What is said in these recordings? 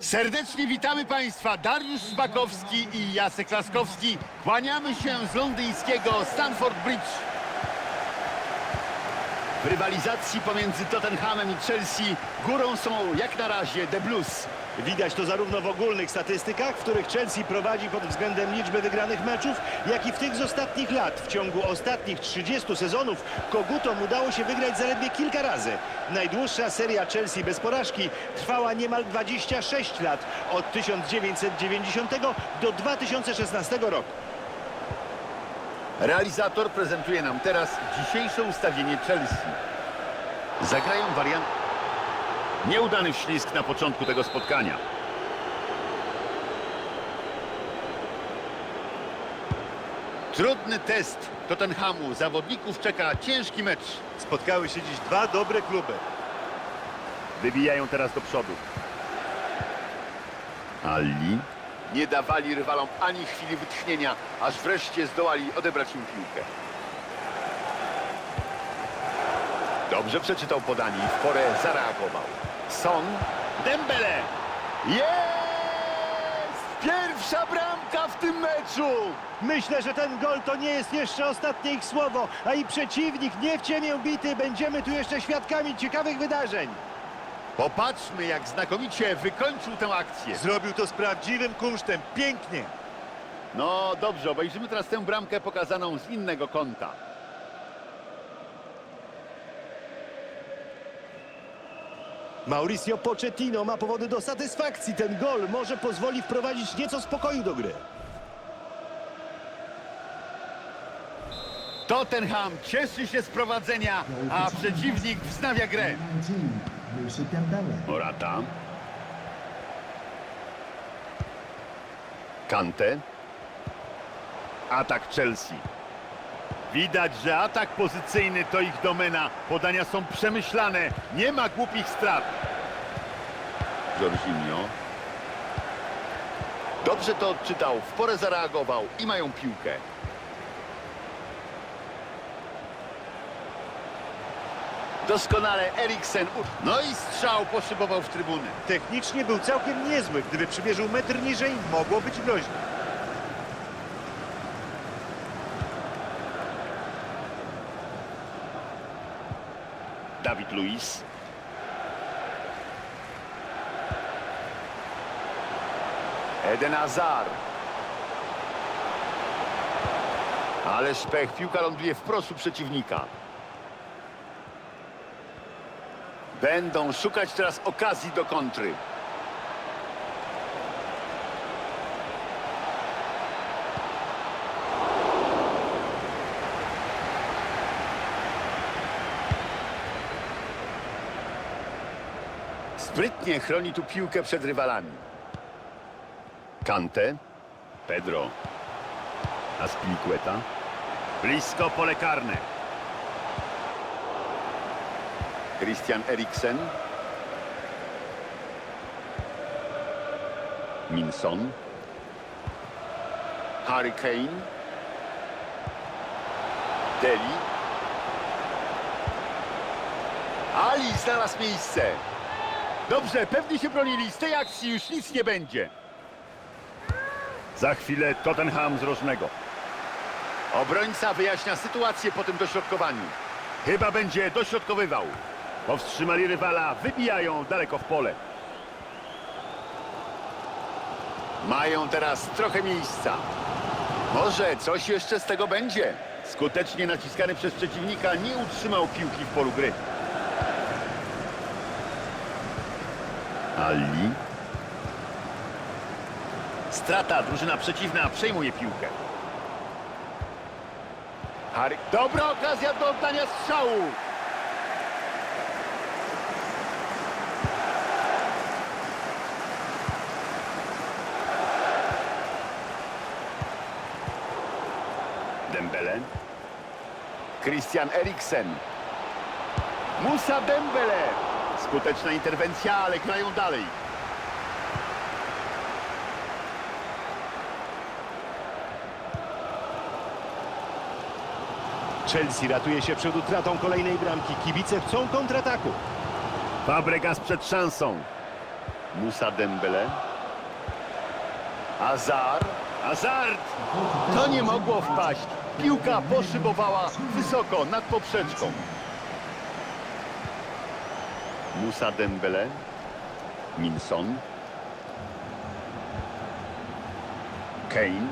Serdecznie witamy Państwa, Dariusz Szpakowski i Jacek Laskowski. Kłaniamy się z londyńskiego Stanford Bridge. W rywalizacji pomiędzy Tottenhamem i Chelsea górą są jak na razie The Blues. Widać to zarówno w ogólnych statystykach, w których Chelsea prowadzi pod względem liczby wygranych meczów, jak i w tych z ostatnich lat. W ciągu ostatnich 30 sezonów Kogutom udało się wygrać zaledwie kilka razy. Najdłuższa seria Chelsea bez porażki trwała niemal 26 lat, od 1990 do 2016 roku. Realizator prezentuje nam teraz dzisiejsze ustawienie Chelsea. Zagrają wariant... Nieudany wślizg na początku tego spotkania. Trudny test Tottenhamu. Zawodników czeka ciężki mecz. Spotkały się dziś dwa dobre kluby. Wybijają teraz do przodu. Ali. Nie dawali rywalom ani chwili wytchnienia, aż wreszcie zdołali odebrać im piłkę. Dobrze przeczytał podanie i w porę zareagował. Son. Dembele. Jest! Pierwsza bramka w tym meczu! Myślę, że ten gol to nie jest jeszcze ostatnie ich słowo, a i przeciwnik nie w ciemię bity. Będziemy tu jeszcze świadkami ciekawych wydarzeń. Popatrzmy, jak znakomicie wykończył tę akcję. Zrobił to z prawdziwym kunsztem. Pięknie. No dobrze, obejrzymy teraz tę bramkę pokazaną z innego kąta. Mauricio Pochettino ma powody do satysfakcji. Ten gol może pozwoli wprowadzić nieco spokoju do gry. Tottenham cieszy się z prowadzenia, a przeciwnik wznawia grę. 19, Yusuf Dembele. Morata. Kante. Atak Chelsea. Widać, że atak pozycyjny to ich domena. Podania są przemyślane. Nie ma głupich strat. Jorginho. Dobrze to odczytał, w porę zareagował i mają piłkę. Doskonale Eriksen. No i strzał poszybował w trybuny. Technicznie był całkiem niezły. Gdyby przymierzył metr niżej, mogło być groźnie. Luiz. Eden Hazard. Ależ pech, piłka ląduje wprost u przeciwnika. Będą szukać teraz okazji do kontry. Sprytnie chroni tu piłkę przed rywalami. Kante. Pedro. Aspilicueta. Blisko pole karne. Christian Eriksen. Minson. Harry Kane. Deli. Ali znalazł miejsce. Dobrze, pewnie się bronili. Z tej akcji już nic nie będzie. Za chwilę Tottenham z rożnego. Obrońca wyjaśnia sytuację po tym dośrodkowaniu. Chyba będzie dośrodkowywał. Powstrzymali rywala, wybijają daleko w pole. Mają teraz trochę miejsca. Może coś jeszcze z tego będzie. Skutecznie naciskany przez przeciwnika nie utrzymał piłki w polu gry. Ali. Strata, drużyna przeciwna przejmuje piłkę. Harry. Dobra okazja do oddania strzału. Dembele. Christian Eriksen. Musa Dembele. Skuteczna interwencja, ale grają dalej. Chelsea ratuje się przed utratą kolejnej bramki. Kibice chcą kontrataku. Fabregas przed szansą. Musa Dembele. Azar. Azard! To nie mogło wpaść. Piłka poszybowała wysoko nad poprzeczką. Musa Dembele. Minson. Kane.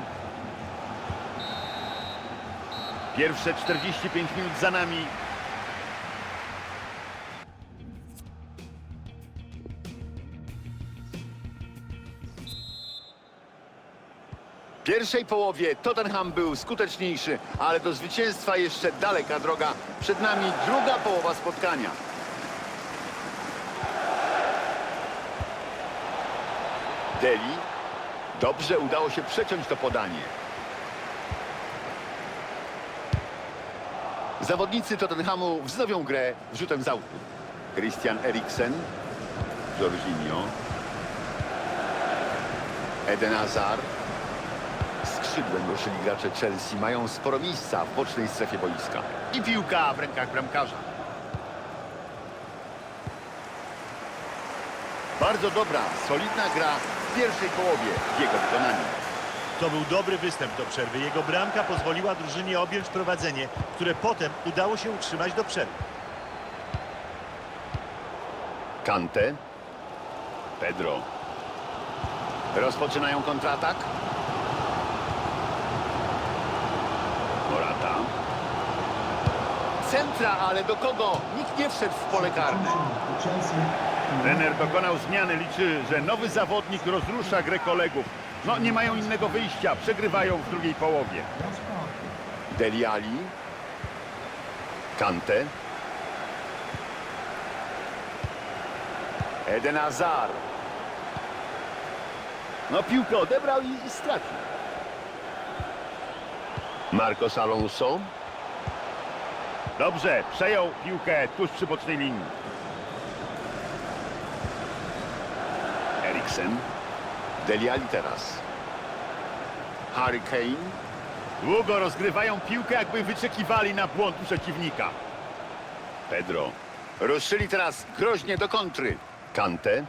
Pierwsze 45 minut za nami. W pierwszej połowie Tottenham był skuteczniejszy, ale do zwycięstwa jeszcze daleka droga. Przed nami druga połowa spotkania. Deli. Dobrze udało się przeciąć to podanie. Zawodnicy Tottenhamu wznowią grę rzutem z autu. Christian Eriksen, Jorginho, Eden Hazard. Skrzydłem ruszyli gracze Chelsea. Mają sporo miejsca w bocznej strefie boiska. I piłka w rękach bramkarza. Bardzo dobra, solidna gra w pierwszej połowie w jego wykonaniu. To był dobry występ do przerwy. Jego bramka pozwoliła drużynie objąć prowadzenie, które potem udało się utrzymać do przerwy. Kante. Pedro. Rozpoczynają kontratak. Morata. Centra, ale do kogo? Nikt nie wszedł w pole karne. Trener dokonał zmiany. Liczy, że nowy zawodnik rozrusza grę kolegów. No, nie mają innego wyjścia. Przegrywają w drugiej połowie. Ross Barkley. Deli Ali. Kante. Eden Hazard. No piłkę odebrał i, i stracił. Marcos Alonso. Dobrze, przejął piłkę tuż przy bocznej linii. Eriksen. Deli Ali teraz. Harry Kane. Długo rozgrywają piłkę, jakby wyczekiwali na błąd przeciwnika. Pedro. Ruszyli teraz groźnie do kontry. Kante.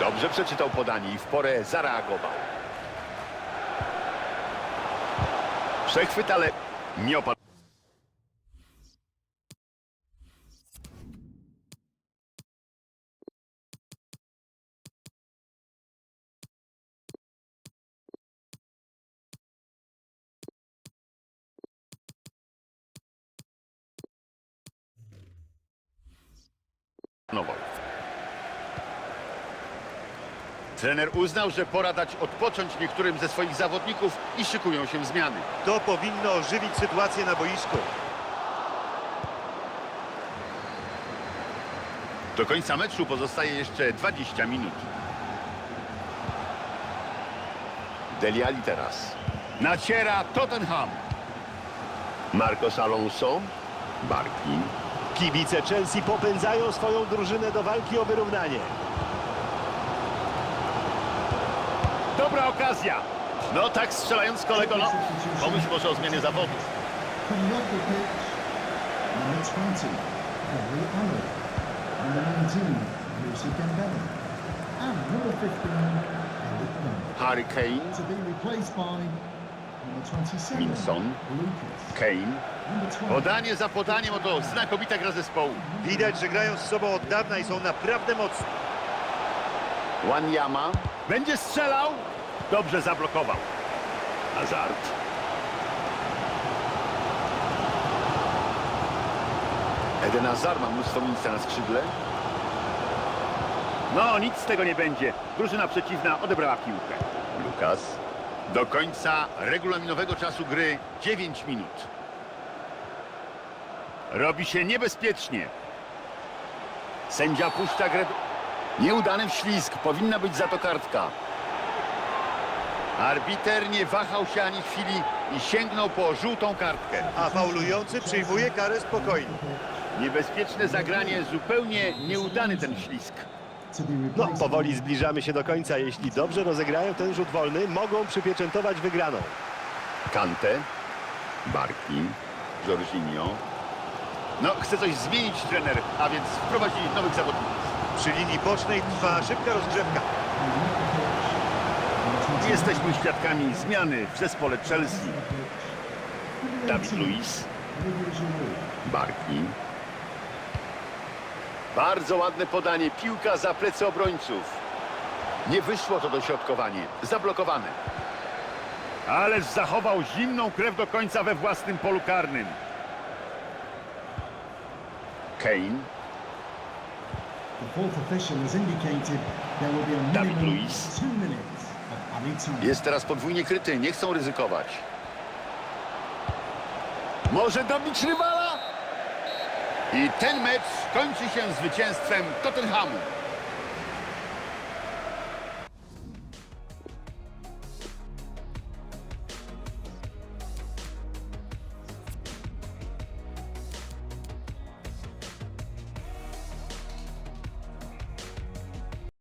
Dobrze przeczytał podanie i w porę zareagował. Przechwyt, ale nie opadł. Trener uznał, że pora dać odpocząć niektórym ze swoich zawodników i szykują się zmiany. To powinno ożywić sytuację na boisku. Do końca meczu pozostaje jeszcze 20 minut. Deli Ali teraz. Naciera Tottenham. Marcos Alonso. Barki. Kibice Chelsea popędzają swoją drużynę do walki o wyrównanie. Dobra okazja. No tak strzelając kolego, no. Pomyśl może o zmianie zawodu. Coming off the pitch, number 20, Henry Allen. Number 19, Lucy Dembele. And number 15, Eric Lamb. Harry Kane. To be replaced by number 27, Minson. Kane. Number 12, Podanie za podaniem, oto znakomita gra zespołu. Widać, że grają z sobą od dawna i są naprawdę mocni. Wanyama. Będzie strzelał. Dobrze zablokował. Hazard. Eden Hazard ma mnóstwo miejsca na skrzydle. No, nic z tego nie będzie. Drużyna przeciwna odebrała piłkę. Lukas. Do końca regulaminowego czasu gry 9 minut. Robi się niebezpiecznie. Sędzia puszcza grę. Nieudany wślizg. Powinna być za to kartka. Arbiter nie wahał się ani chwili i sięgnął po żółtą kartkę. A faulujący przyjmuje karę spokojnie. Niebezpieczne zagranie, zupełnie nieudany ten be No, powoli zbliżamy się do końca. Jeśli dobrze rozegrają ten rzut wolny, mogą przypieczętować wygraną. Kante, Barki, Jorginho. No, chce coś zmienić trener, a więc wprowadzili nowych zawodników. Przy linii bocznej trwa szybka rozgrzewka. Jesteśmy świadkami zmiany w zespole Chelsea. Dawid Luiz, Barki. Bardzo ładne podanie, piłka za plecy obrońców. Nie wyszło to dośrodkowanie, zablokowane. Ależ zachował zimną krew do końca we własnym polu karnym. Kane, David Luiz. Jest teraz podwójnie kryty, nie chcą ryzykować. Może dobić rywala? I ten mecz kończy się zwycięstwem Tottenhamu.